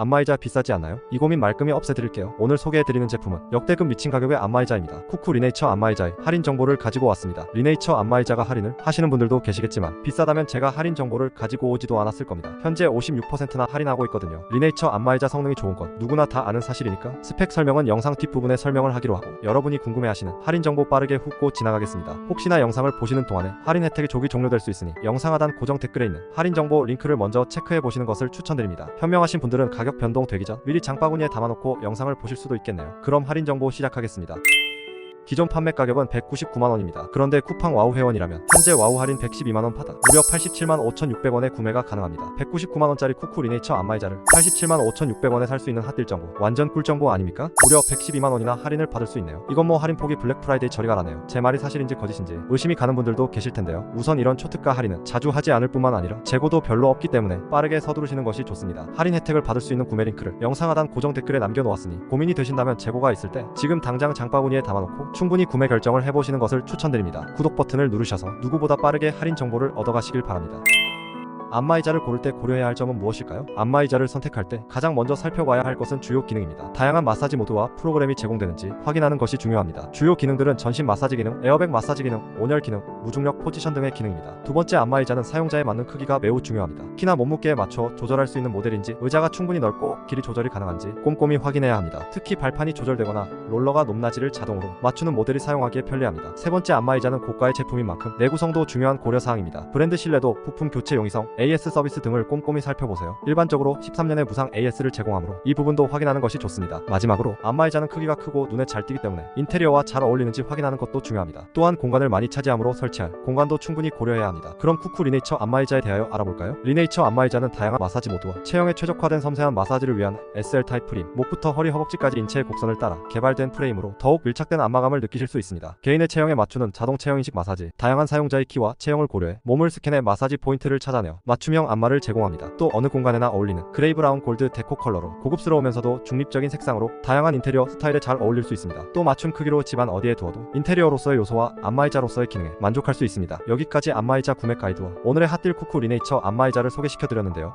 안마의자 비싸지 않나요? 이 고민 말끔히 없애드릴게요. 오늘 소개해드리는 제품은 역대급 미친 가격의 안마의자입니다. 쿠쿠 리네이처 안마의자의 할인 정보를 가지고 왔습니다. 리네이처 안마의자가 할인을 하시는 분들도 계시겠지만 비싸다면 제가 할인 정보를 가지고 오지도 않았을 겁니다. 현재 56%나 할인하고 있거든요. 리네이처 안마의자 성능이 좋은 건 누구나 다 아는 사실이니까 스펙 설명은 영상 뒷부분에 설명을 하기로 하고 여러분이 궁금해하시는 할인 정보 빠르게 훑고 지나가겠습니다. 혹시나 영상을 보시는 동안에 할인 혜택이 조기 종료될 수 있으니 영상 하단 고정 댓글에 있는 할인 정보 링크를 먼저 체크해 보시는 것을 추천드립니다. 현명하신 분들은 가격 변동 되기 전 미리 장바구니에 담아놓고 영상을 보실 수도 있겠네요. 그럼 할인 정보 시작하겠습니다. 기존 판매 가격은 199만 원입니다. 그런데 쿠팡 와우 회원이라면 현재 와우 할인 112만 원 파다 무려 87만 5,600원에 구매가 가능합니다. 199만 원짜리 쿠쿠 리네이처 안마의자를 87만 5,600원에 살 수 있는 핫딜 정보 완전 꿀 정보 아닙니까? 무려 112만 원이나 할인을 받을 수 있네요. 이건 뭐 할인 폭이 블랙 프라이데이 저리가 나네요. 제 말이 사실인지 거짓인지 의심이 가는 분들도 계실 텐데요. 우선 이런 초특가 할인은 자주 하지 않을 뿐만 아니라 재고도 별로 없기 때문에 빠르게 서두르시는 것이 좋습니다. 할인 혜택을 받을 수 있는 구매 링크를 영상 하단 고정 댓글에 남겨놓았으니 고민이 되신다면 재고가 있을 때 지금 당장 장바구니에 담아놓고 충분히 구매 결정을 해보시는 것을 추천드립니다. 구독 버튼을 누르셔서 누구보다 빠르게 할인 정보를 얻어가시길 바랍니다. 안마의자를 고를 때 고려해야 할 점은 무엇일까요? 안마의자를 선택할 때 가장 먼저 살펴봐야 할 것은 주요 기능입니다. 다양한 마사지 모드와 프로그램이 제공되는지 확인하는 것이 중요합니다. 주요 기능들은 전신 마사지 기능, 에어백 마사지 기능, 온열 기능, 무중력 포지션 등의 기능입니다. 두 번째 안마의자는 사용자에 맞는 크기가 매우 중요합니다. 키나 몸무게에 맞춰 조절할 수 있는 모델인지 의자가 충분히 넓고 길이 조절이 가능한지 꼼꼼히 확인해야 합니다. 특히 발판이 조절되거나 롤러가 높낮이를 자동으로 맞추는 모델이 사용하기에 편리합니다. 세 번째 안마의자는 고가의 제품인 만큼 내구성도 중요한 고려사항입니다. 브랜드 신뢰도, 부품 교체 용이성, AS 서비스 등을 꼼꼼히 살펴보세요. 일반적으로 13년의 무상 AS를 제공하므로 이 부분도 확인하는 것이 좋습니다. 마지막으로 안마의자는 크기가 크고 눈에 잘 띄기 때문에 인테리어와 잘 어울리는지 확인하는 것도 중요합니다. 또한 공간을 많이 차지하므로 설치할 공간도 충분히 고려해야 합니다. 그럼 쿠쿠 리네이처 안마의자에 대하여 알아볼까요? 리네이처 안마의자는 다양한 마사지 모드와 체형에 최적화된 섬세한 마사지를 위한 SL 타입 프림, 목부터 허리 허벅지까지 인체의 곡선을 따라 개발된 프레임으로 더욱 밀착된 안마감을 느끼실 수 있습니다. 개인의 체형에 맞추는 자동 체형 인식 마사지, 다양한 사용자의 키와 체형을 고려해 몸을 스캔해 마사지 포인트를 찾아내어 맞춤형 안마를 제공합니다. 또 어느 공간에나 어울리는 그레이 브라운 골드 데코 컬러로 고급스러우면서도 중립적인 색상으로 다양한 인테리어 스타일에 잘 어울릴 수 있습니다. 또 맞춤 크기로 집안 어디에 두어도 인테리어로서의 요소와 안마의자로서의 기능에 만족할 수 있습니다. 여기까지 안마의자 구매 가이드와 오늘의 핫딜 쿠쿠 리네이처 안마의자를 소개시켜드렸는데요.